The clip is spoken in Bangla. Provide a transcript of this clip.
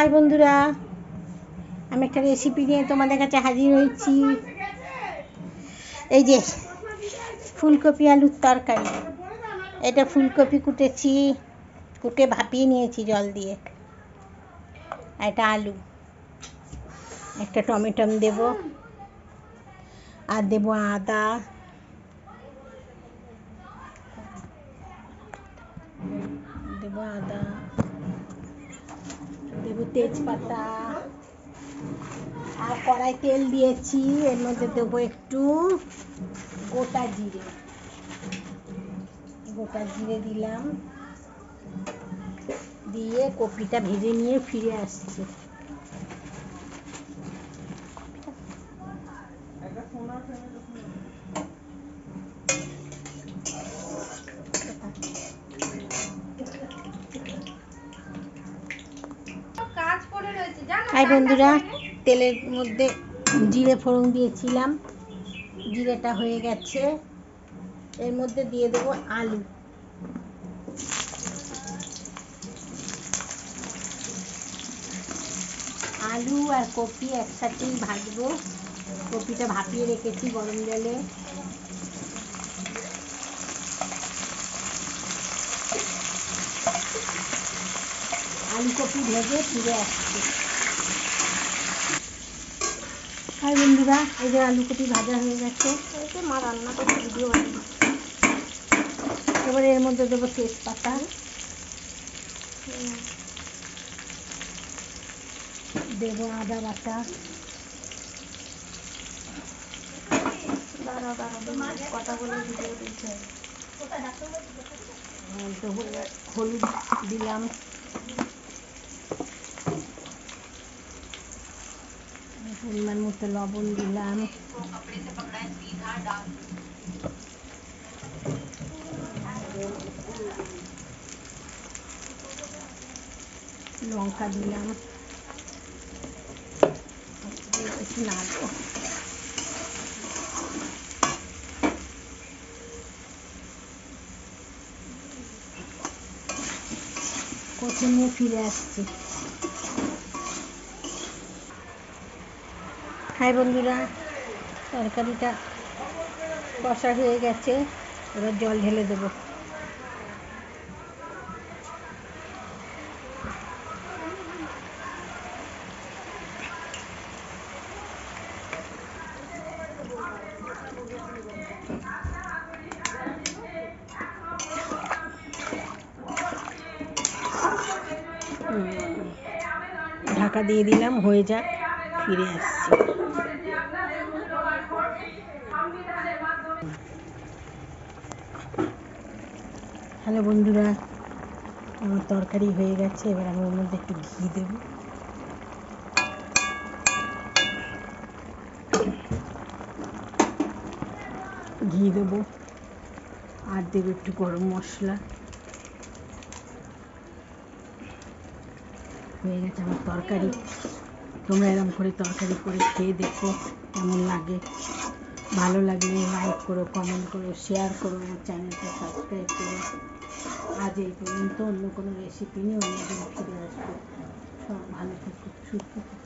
হাই বন্ধুরা, আমি একটা রেসিপি নিয়ে তোমাদের কাছে হাজির হয়েছি। এই যে, ফুলকপি আলুর তরকারি। এটা ফুলকপি কুটেছি, কুটে ভাপিয়ে নিয়েছি জল দিয়ে। এটা আলু। একটা টমেটম দেব, আর দেব আদা। দেব আদা। দেব তেজপাতা, আর কড়াই তেল দিয়েছি, এর মধ্যে দেবো একটু গোটা জিরে। গোটা জিরে দিলাম। দিয়ে কপিটা ভেজে নিয়ে ফিরে আসছি। হাই বন্ধুরা, তেলের মধ্যে জিরে ফোড়ন দিয়েছিলাম। জিরেটা হয়ে গেছে। এর মধ্যে দিয়ে দেবো আলু। আলু আর কপি একসাথেই ভাজবো। কপিটা ভাপিয়ে রেখেছি গরম জলে। আলু কপি ভেজে ফিরে আসছি। হাই বন্ধুরা, এই যে আলু কপি ভাজা হয়ে গেছে। মা রান্না করছে ভিডিও এবারে এর মধ্যে দেবো তেজপাতা। দেবো আদা বাটা। দাঁড়াও দাঁড়াও দিচ্ছে হলুদ দিলাম। পরিমাণ মতো লবণ দিলাম লঙ্কা দিলাম একটু নাড়বো কচু নিয়ে ফিরে আসছি হাই বন্ধুরা, তরকারিটা কষা হয়ে গেছে, এবার জল ঢেলে দেবো। ঢাকা দিয়ে দিলাম, হয়ে যাক, ফিরে আসছি। হ্যালো বন্ধুরা, আমার তরকারি হয়ে গেছে, এবার আমি ওর মধ্যে একটু ঘি দেবো। ঘি দেবো, আর দেবো একটু গরম মশলা। হয়ে গেছে আমার তরকারি। তোমরা এরকম করে তরকারি করে খেয়ে দেখো, কেমন লাগে। ভালো লাগলে লাইক করো কমেন্ট করো শেয়ার করো আমার চ্যানেলটা সাবস্ক্রাইব করো। আজ এই পর্যন্ত অন্য কোনো রেসিপি নিয়ে অন্যদিন ফিরে আসব। সব ভালো থাকো, সুস্থ থাকো।